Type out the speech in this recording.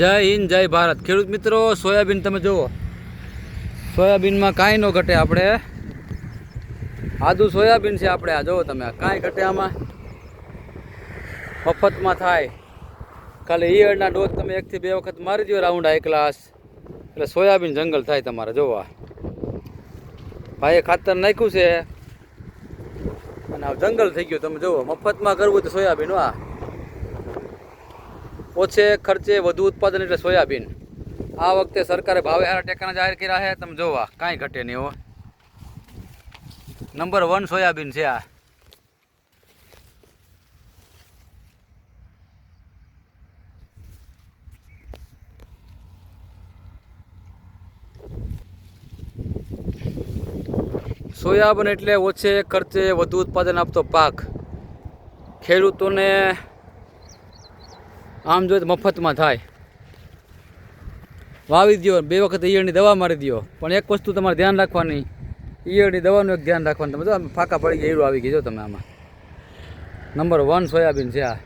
જય હિન્દ, જય ભારત. ખેડૂત મિત્રો, સોયાબીન તમે જુઓ. સોયાબીનમાં કાંઈ ન ઘટે આપણે. આદુ સોયાબીન છે આપણે. આ જુઓ તમે કાંઈ ઘટે આમાં. મફતમાં થાય. ખાલી ઈયળના ડોઝ તમે એકથી બે વખત મારી દો રાઉન્ડ આ ક્લાસ એટલે સોયાબીન જંગલ થાય તમારે જોવા ભાઈએ ખાતર નાખ્યું છે. અને આ જંગલ થઈ ગયું, તમે જુઓ. મફતમાં કરવું તો સોયાબીન આ. ઓછે ખર્ચે વધુ ઉત્પાદન એટલે સોયાબીન. આ વખતે સરકારે ભાવે હારા ટેકાના જાહેર કર્યા છે. તમે જોવા, કાંઈ ઘટે નહીં હો. નંબર વન સોયાબીન છે આ. સોયાબીન એટલે ઓછે ખર્ચે વધુ ઉત્પાદન આપતો પાક. ખેડૂતોને આમ જોઈએ તો મફતમાં થાય. વાવી દો બે વખત ઈયળની દવા મારી દો પણ એક વસ્તુ તમારે ધ્યાન રાખવાની, ઈયળની દવાનું એક ધ્યાન રાખવાનું. તમે જો ફાકા પડી ગયા, ઈયળો આવી જો તમે આમાં. નંબર વન સોયાબીન છે આ.